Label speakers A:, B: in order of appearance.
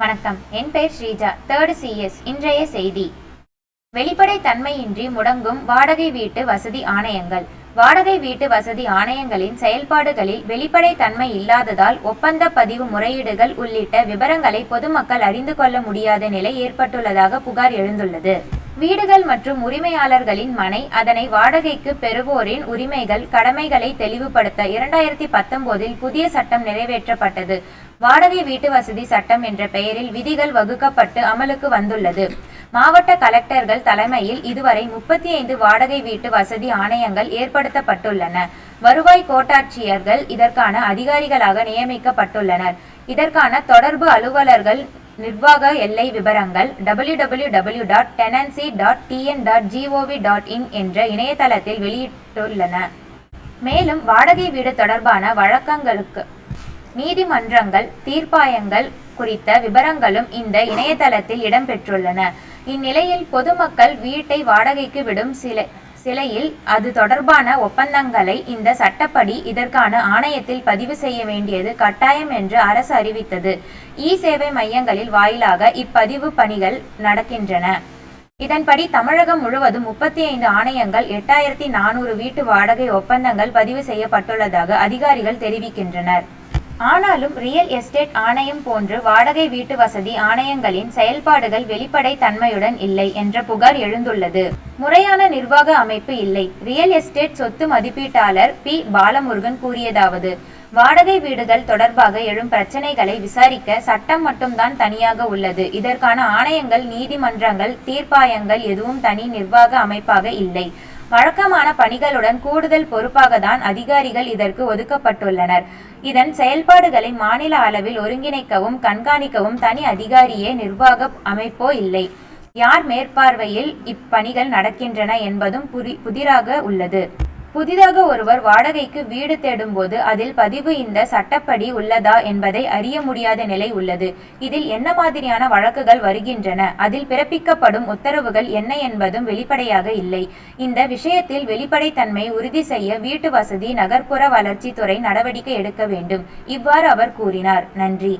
A: வணக்கம். என் பெயர் Sreeja. Third CS இன்றைய செய்தி. வெளிப்படை தன்மையின்றி முடங்கும் வாடகை வீட்டு வசதி ஆணையங்கள். வாடகை வீட்டு வசதி ஆணையங்களின் செயல்பாடுகளில் வெளிப்படை தன்மை இல்லாததால் ஒப்பந்த பதிவு முறையீடுகள் உள்ளிட்ட விவரங்களை பொதுமக்கள் அறிந்து கொள்ள முடியாத நிலை ஏற்பட்டுள்ளதாக புகார் எழுந்துள்ளது. வீடுகள் மற்றும் உரிமையாளர்களின் மனை அதனை வாடகைக்கு பெறுவோரின் உரிமைகள் கடமைகளை தெளிவுபடுத்த இரண்டாயிரத்தி பத்தொன்பதில் புதிய சட்டம் நிறைவேற்றப்பட்டது. வாடகை வீட்டு வசதி சட்டம் என்ற பெயரில் விதிகள் வகுக்கப்பட்டு அமலுக்கு வந்துள்ளது. மாவட்ட கலெக்டர்கள் தலைமையில் இதுவரை முப்பத்தி ஐந்து வாடகை வீட்டு வசதி ஆணையங்கள் ஏற்படுத்தப்பட்டுள்ளன. வருவாய் கோட்டாட்சியர்கள் இதற்கான அதிகாரிகளாக நியமிக்கப்பட்டுள்ளனர். இதற்கான தொடர்பு அலுவலர்கள் நிர்வாக எல்லை விவரங்கள் www.tenancy.tn.gov.in dot tenancy dot TN dot GOV dot in என்ற இணையதளத்தில் வெளியிட்டுள்ளன. மேலும் வாடகை வீடு தொடர்பான வழக்கங்களுக்கு நீதிமன்றங்கள் தீர்ப்பாயங்கள் குறித்த விவரங்களும் இந்த இணையதளத்தில் இடம்பெற்றுள்ளன. இந்நிலையில் பொதுமக்கள் வீட்டை வாடகைக்கு விடும் சில சிலையில் அது தொடர்பான ஒப்பந்தங்களை இந்த சட்டப்படி இதற்கான ஆணையத்தில் பதிவு செய்ய வேண்டியது கட்டாயம் என்று அரசு அறிவித்தது. இ சேவை மையங்களில் வாயிலாக இப்பதிவு பணிகள் நடக்கின்றன. இதன்படி தமிழகம் முழுவதும் முப்பத்தி ஐந்து ஆணையங்கள் எட்டாயிரத்தி நானூறு வீட்டு வாடகை ஒப்பந்தங்கள் பதிவு செய்யப்பட்டுள்ளதாக அதிகாரிகள் தெரிவிக்கின்றனர். ஆனாலும் ரியல் எஸ்டேட் ஆணையம் போன்று வாடகை வீட்டு வசதி ஆணையங்களின் செயல்பாடுகள் வெளிப்படை தன்மையுடன் இல்லை என்ற புகார் எழுந்துள்ளது. முறையான நிர்வாக அமைப்பு இல்லை. ரியல் எஸ்டேட் சொத்து மதிப்பீட்டாளர் பி. பாலமுருகன் கூறியதாவது வாடகை வீடுகள் தொடர்பாக எழும் பிரச்சனைகளை விசாரிக்க சட்டம் மட்டும்தான் தனியாக உள்ளது. இதற்கான ஆணையங்கள் நீதிமன்றங்கள் தீர்ப்பாயங்கள் எதுவும் தனி நிர்வாக அமைப்பாக இல்லை. வழக்கமான பணிகளுடன் கூடுதல் பொறுப்பாக தான் அதிகாரிகள் இதற்கு ஒதுக்கப்பட்டுள்ளனர். இதன் செயல்பாடுகளை மாநில அளவில் ஒருங்கிணைக்கவும் கண்காணிக்கவும் தனி அதிகாரியே நிர்வாக அமைப்போ இல்லை. யார் மேற்பார்வையில் இப்பணிகள் நடக்கின்றன என்பதும் புதிராக உள்ளது. புதிதாக ஒருவர் வாடகைக்கு வீடு தேடும்போது அதில் பதிவு இந்த சட்டப்படி உள்ளதா என்பதை அறிய முடியாத நிலை உள்ளது. இதில் என்ன மாதிரியான வழக்குகள் வருகின்றன? அதில் பிறப்பிக்கப்படும் உத்தரவுகள் என்ன என்பதும் வெளிப்படையாக இல்லை. இந்த விஷயத்தில் வெளிப்படைத்தன்மை உறுதி செய்ய வீட்டு வசதி நகர்ப்புற வளர்ச்சித்துறை நடவடிக்கை எடுக்க வேண்டும். இவ்வாறு அவர் கூறினார். நன்றி.